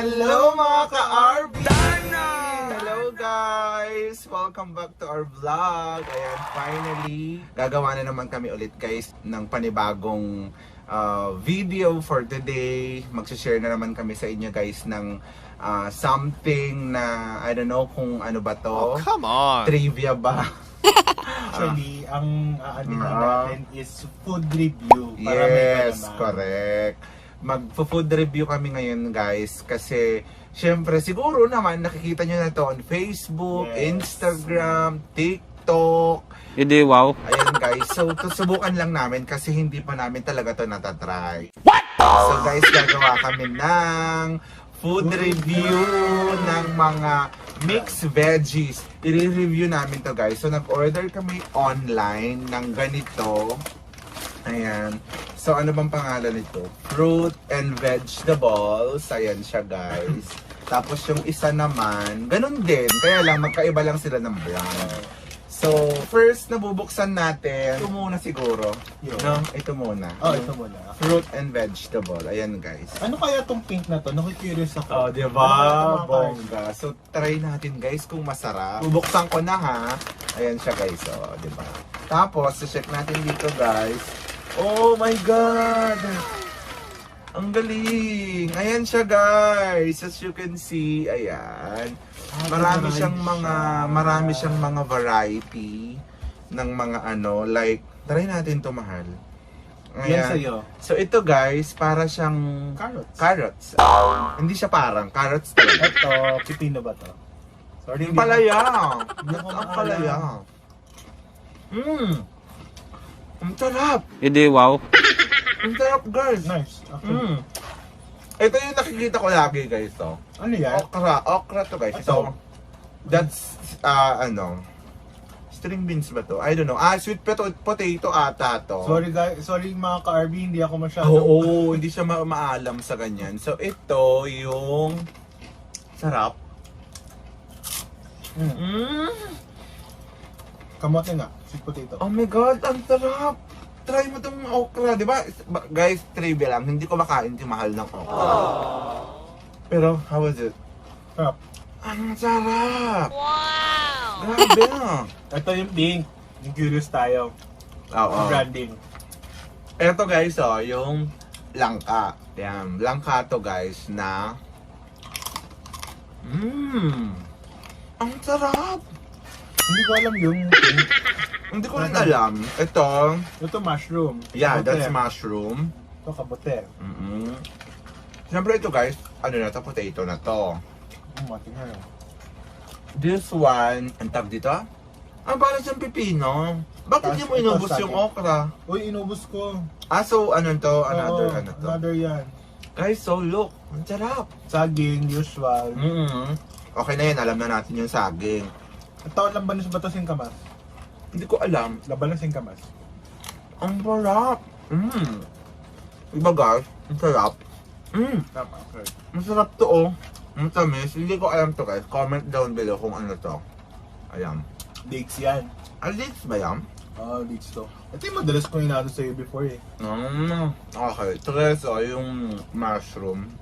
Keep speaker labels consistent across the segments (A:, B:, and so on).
A: Hello mga ka-RB! Hello guys! Welcome back to our vlog. Ayan, finally, gagawa na naman kami ulit guys ng panibagong uh, video for today. Magsishare na naman kami sa inyo guys ng uh, something na, I don't know kung ano ba to.
B: Oh, come on.
A: Trivia ba?
C: Actually, ang aanin
A: Ah.
C: natin is food review. Para
A: Yes,
C: kalaman.
A: correct. Mag-food review kami ngayon guys kasi syempre siguro naman nakikita nyo na to on Facebook,
C: Yes.
A: Instagram, TikTok.
B: Hindi, wow.
A: Ayan guys, so to subukan lang namin kasi hindi pa namin talaga to natatry. What? So guys, gagawa kami ng food review ng mga mixed veggies. I-review namin to guys. So nag-order kami online ng ganito. Ayan. So ano bang pangalan nito? Fruit and vegetables. Ayan siya guys. Tapos yung isa naman, ganun din. Kaya lang, magkaiba lang sila ng brand. So, first nabubuksan natin, ito muna siguro.
C: Yun.
A: No, ito muna.
C: Oh, ito muna.
A: Fruit and vegetable. Ayan guys.
C: Ano kaya tong pink na to? Nakikurious
A: Oh,
C: ako.
A: di
C: Ano
A: ba?
C: kaya ito, mga
A: Bongga. So, try natin guys kung masarap. Bubuksan ko na ha. Ayan siya guys. Oh, di ba? Tapos, check natin dito guys. Oh my God! Ang galing! Ayan siya guys. As you can see, ayan. Marami
C: Marami
A: siyang mga, marami siyang mga variety ng mga ano, like, try natin to mahal.
C: Yan sa'yo.
A: So ito guys, para siyang
C: Carrots.
A: carrots. Hindi siya parang carrots talaga.
C: Ito, pipino ba to? Sorry,
A: Yung palaya.
C: Hindi
A: Ang palaya. Mmm. Ang sarap.
B: Hindi, wow.
A: Ang sarap guys.
C: Nice. Actually.
A: Mmm. Ito yung nakikita ko lagi guys to.
C: Ano yan?
A: Okra. Okra to guys. Ito. That's, ah, ano. String beans ba to? I don't know. Ah, sweet potato, potato ata to.
C: Sorry guys, sorry mga ka-RB, hindi ako masyado.
A: Oo, hindi siya ma- maalam sa ganyan. So, ito yung sarap.
C: Mm.
A: Mm.
C: Kamote nga, sweet potato.
A: Oh my God, ang sarap! Try mo itong okra, di ba? Ba- Guys, trivia lang, hindi ko makain yung mahal ng okra. Pero, how was it?
C: Sarap.
A: Ang sarap! Wow! Grabe ah!
C: Ito yung pink. Yung curious tayo.
A: Oo.
C: Branding.
A: Ito guys, oh, yung langka. Yan, langka to guys na... Mmm! Ang sarap!
C: Hindi ko alam yung.
A: Hindi ko rin alam. Ito,
C: Ito mushroom.
A: yeah,
C: Kabote.
A: that's mushroom.
C: Ito kabote.
A: mm Siyempre ito guys, ano na to, potato na to.
C: Kamote nga yun.
A: This one, ang tag dito? Ah, parang siyang pipino. Bakit
C: Tapos
A: di mo
C: ito,
A: inubos yung okra?
C: Uy, inubos ko.
A: Ah, so ano to? Another
C: Oo,
A: ano to?
C: Another yan.
A: Guys, so look, ang sarap.
C: Saging, usual.
A: mm Okay na yan, alam na natin yung saging.
C: Ito, lambanos ba ito singkamas?
A: Hindi ko alam.
C: Laban ng singkamas.
A: Ang sarap. Mm. Iba guys, ang sarap. Mm.
C: Tama, okay.
A: Ang sarap to oh. Ang tamis. Hindi ko alam to guys. Comment down below kung ano to. Ayan.
C: Dates yan.
A: Alice ba yan?
C: Oh, dates to. Ito yung madalas ko inado sa'yo before eh.
A: Mm. Okay. Tres oh, yung mushroom.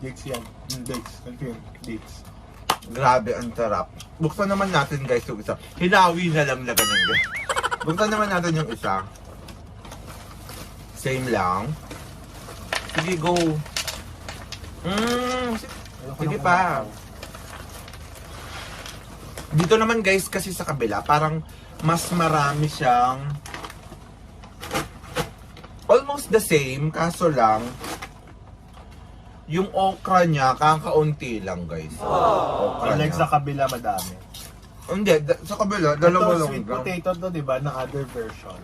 C: Dates yan. Mm, dates. Confirm. Dates.
A: Grabe, ang sarap. Buksan naman natin guys yung isa. Hinawi na lang na ganun guys. Buksan naman natin yung isa. Same lang. Sige, go. Mm,
C: Ayoko
A: Sige pa. Dito naman guys, kasi sa kabila, parang mas marami siyang almost the same, kaso lang, yung okra niya, kakaunti lang guys. Okra
C: Unlike
A: niya.
C: sa kabila, madami.
A: Hindi, da- sa kabila, dalawa
C: Ito,
A: lang.
C: sweet
A: lang.
C: potato to, di ba? Na other version.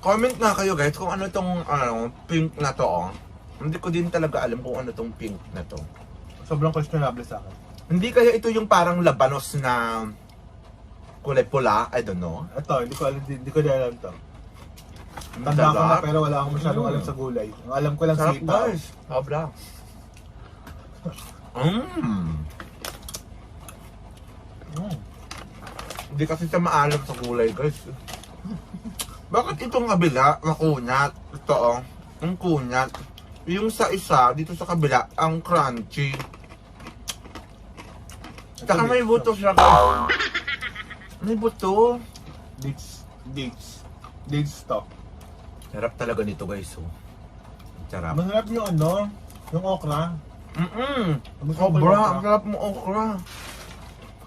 A: Comment nga kayo guys kung ano tong ano, pink na to. Oh. Hindi ko din talaga alam kung ano tong pink na to.
C: Sobrang questionable sa akin.
A: Hindi kaya ito yung parang labanos na kulay pula? I don't know.
C: Ito, hindi ko alam, hindi ko din alam to. Tanda ko na pero wala akong masyadong alam sa gulay. Ang alam ko lang
A: Sarap
C: sitaw.
A: guys. Sobra. Mmm.
C: Mm.
A: Hindi kasi siya maalam sa kulay guys. Bakit itong kabila, makunat? Ito oh. Ang kunat. Yung sa isa, dito sa kabila, ang crunchy. Tsaka may buto siya. guys. May buto.
C: Dates. Dates. Dates to.
A: Sarap talaga nito guys. Oh. Sarap.
C: Masarap yung ano, yung okra.
A: Mm-mm. Sobra, ang sarap mo okra.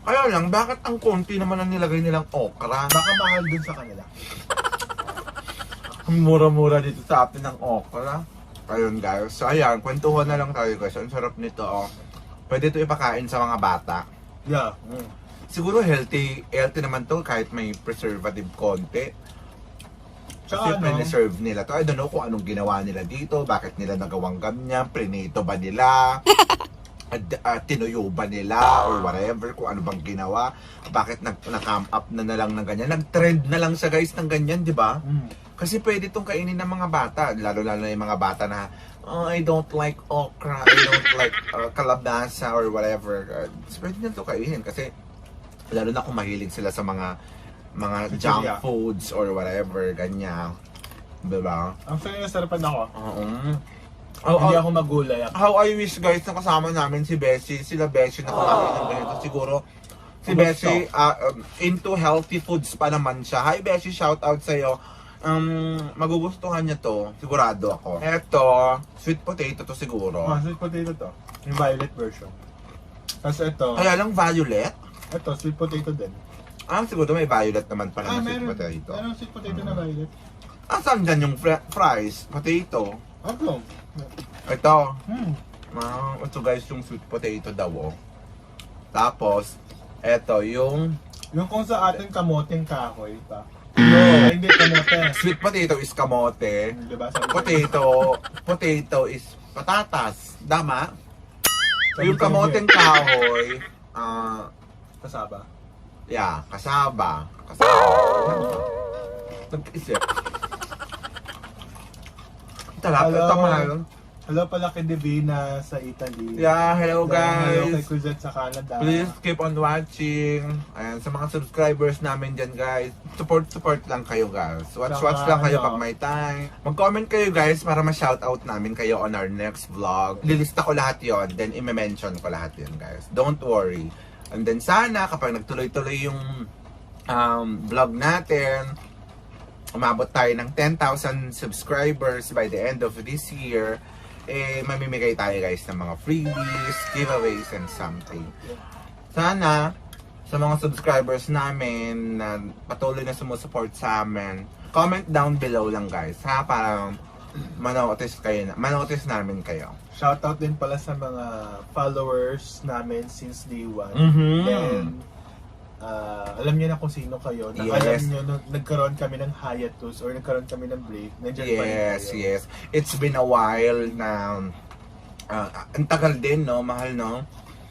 A: Kaya lang, bakit ang konti naman ang nilagay nilang okra?
C: Baka mahal dun sa kanila.
A: Ang mura-mura dito sa atin ng okra. Ayun guys. So ayan, kwentuhan na lang tayo guys. Ang sarap nito oh. Pwede ito ipakain sa mga bata.
C: Yeah. Mm.
A: Siguro healthy, healthy naman to kahit may preservative konti. Kasi
C: ano,
A: preserve nila to. I don't know kung anong ginawa nila dito, bakit nila nagawang ganyan, prinito ba nila, ad- ah, tinuyo ba nila, or whatever, kung ano bang ginawa, bakit nag, na-come up na na lang ng ganyan. Nag-trend na lang sa guys ng ganyan, di ba?
C: mm.
A: Kasi pwede itong kainin ng mga bata, lalo-lalo na yung mga bata na, oh, I don't like okra, I don't like uh, kalabasa or whatever. Uh, pwede na ito kainin kasi lalo na kung mahilig sila sa mga mga junk foods or whatever, ganyan. Diba?
C: Ang saya sarapan ako.
A: Oo. Oh,
C: Hindi ako magulay.
A: how I wish guys na kasama namin si Bessie, sila Bessie na kumakain ng ganito. Siguro si? Bessie ah, um, into healthy foods pa naman siya. Hi Bessie, shout out sa iyo. Um, magugustuhan niya to, sigurado ako. Eto, sweet potato to siguro.
C: Oh, sweet potato to. Yung violet version. Tapos ito,
A: Kaya lang violet.
C: ito, sweet potato din.
A: Ah, siguro may violet naman pala
C: Ah,
A: na sweet
C: meron.
A: potato.
C: Meron sweet potato na violet.
A: Ah, saan dyan yung fr- fries? Potato.
C: Ako.
A: Ito.
C: Hmm.
A: Ah, ito guys, yung sweet potato daw oh. Tapos, eto yung
C: Yung kung sa atin kamoteng kahoy pa.
A: no,
C: hindi kamote.
A: sweet potato is kamote.
C: Diba? Sabi ko,
A: Potato, potato is patatas. Tama?
C: sabi
A: Yung
C: ko,
A: kamoteng kahoy, ah,
C: Kasaba.
A: Yeah, kasaba. Kasaba. Nag-isip. Talap,
C: Hello.
A: ito mahal.
C: Hello pala kay Divina sa Italy.
A: Yeah, hello
C: Hello kay
A: guys.
C: Kuzet sa Canada.
A: Please keep on watching. Ayan, sa mga subscribers namin dyan guys. Support, support lang kayo guys. Watch,
C: Saka,
A: watch lang kayo
C: ano,
A: pag may time. Mag-comment kayo guys para ma-shoutout namin kayo on our next vlog. Lilista ko lahat yon then i-mention ko lahat yun guys. Don't worry. And then sana kapag nagtuloy-tuloy yung um, vlog natin, umabot tayo ng 10,000 subscribers by the end of this year, eh, mamimigay tayo guys ng mga freebies, giveaways, and something. Sana, sa mga subscribers namin na patuloy na sumusupport sa amin, comment down below lang guys, ha? Para manotice kayo na, manotice namin kayo.
C: Shoutout din pala sa mga followers namin since day one.
A: Mhm.
C: Then, ah, alam niyo na kung sino kayo. Na
A: Yes.
C: Alam niyo, nung nagkaroon kami ng hiatus or nagkaroon kami ng break, nandiyan pa rin
A: Yes,
C: kayo.
A: yes. It's been a while na ah, ang tagal din, no? Mahal, no?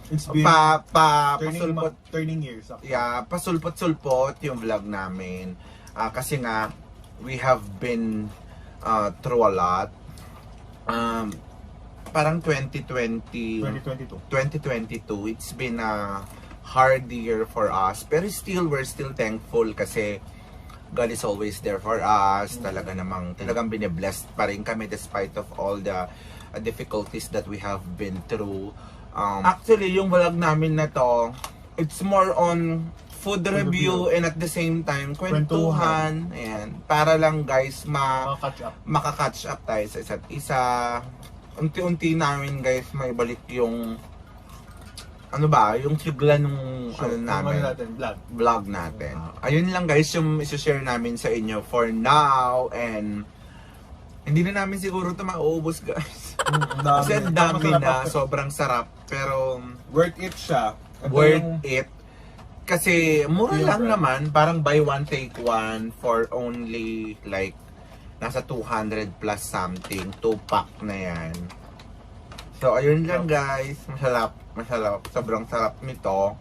C: It's been
A: Pa, pa,
C: turning,
A: pasulpot,
C: ma- turning years. actually.
A: yeah, pasulpot-sulpot yung vlog namin. Ah, kasi nga, we have been ah, through a lot. Um, parang 2020,
C: 2022.
A: 2022, it's been a hard year for us. Pero still, we're still thankful kasi God is always there for us. Talaga namang, talagang bine-blessed pa rin kami despite of all the uh, difficulties that we have been through. Um, actually, yung vlog namin na to, it's more on food review and at the same time, kwentuhan. Ayan, para lang guys, ma
C: Mga catch up.
A: makaka-catch up tayo sa isa't isa. Unti-unti namin guys may balik yung ano ba, yung sigla nung
C: Sure.
A: ano
C: Kung
A: namin,
C: ano natin, vlog.
A: vlog natin. Ayun lang guys yung isi-share namin sa inyo for now and hindi na namin siguro ito mauubos guys.
C: Mm,
A: Kasi ang dami na, sobrang sarap. Pero
C: Worth it siya. Ito
A: worth
C: yung-
A: it. Kasi mura
C: Yung
A: lang
C: brand.
A: naman, parang buy one take one for only like nasa 200 plus something, 2 pack na yan. So ayun lang guys, masarap, masarap, sobrang sarap nito.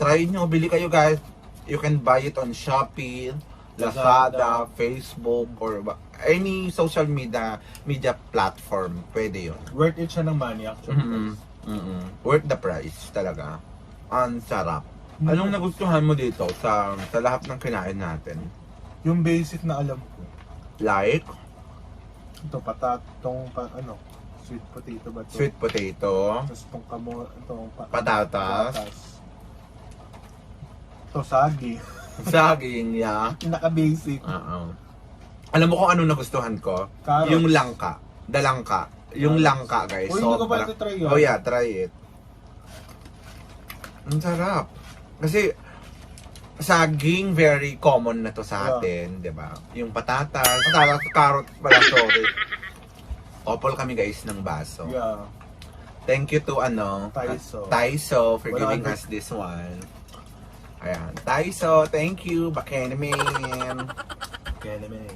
A: Try nyo, bili kayo guys. You can buy it on Shopee, Lazada, Facebook, or any social media media platform. Pwede yun.
C: Worth it siya ng money actually.
A: Mm-mm. Mm-mm. Worth the price talaga. Ang sarap. Anong nagustuhan mo dito sa sa lahat ng kinain natin?
C: Yung basic na alam ko.
A: Like?
C: Ito patat, itong pa, ano, sweet potato ba ito?
A: Sweet potato.
C: Tapos itong kamo, itong pa,
A: Patatas.
C: Ito sagi.
A: Saging, yeah.
C: Pinaka-basic.
A: Oo. Alam mo kung ano nagustuhan ko?
C: Carrots.
A: Yung langka. Dalangka. Yung langka, guys.
C: Uy, hindi ko pa
A: Sobra.
C: ito-try yun.
A: Oh yeah, try it. Ang sarap. Kasi saging very common na to sa
C: Yeah.
A: atin, 'di ba? Yung patatas, patatas, carrot pala, sorry. Opol kami guys ng baso.
C: Yeah.
A: Thank you to ano,
C: Taiso.
A: Taiso for
C: Wala
A: giving us this one. Ayan, Taiso, thank you, Bakenaman.
C: Kaya naman.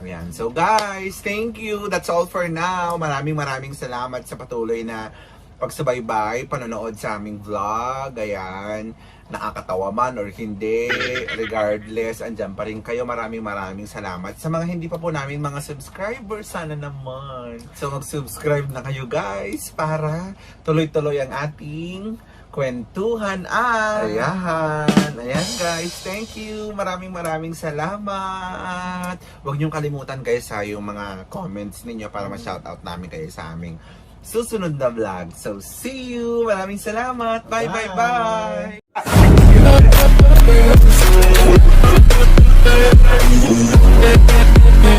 A: Ayan. So guys, thank you. That's all for now. Maraming maraming salamat sa patuloy na pagsubaybay, panonood sa aming vlog. Ayan. Nakakatawa man or hindi. Regardless, andyan pa rin kayo. Maraming maraming salamat. Sa mga hindi pa po namin mga subscribers, sana naman. So mag-subscribe na kayo guys para tuloy-tuloy ang ating kwentuhan at ayan, ayan guys, thank you, maraming maraming salamat. Huwag niyong kalimutan guys sa yung mga comments ninyo para ma-shoutout namin kayo sa aming susunod na vlog. So, see you! Maraming salamat! Bye, bye, bye!
C: Bye.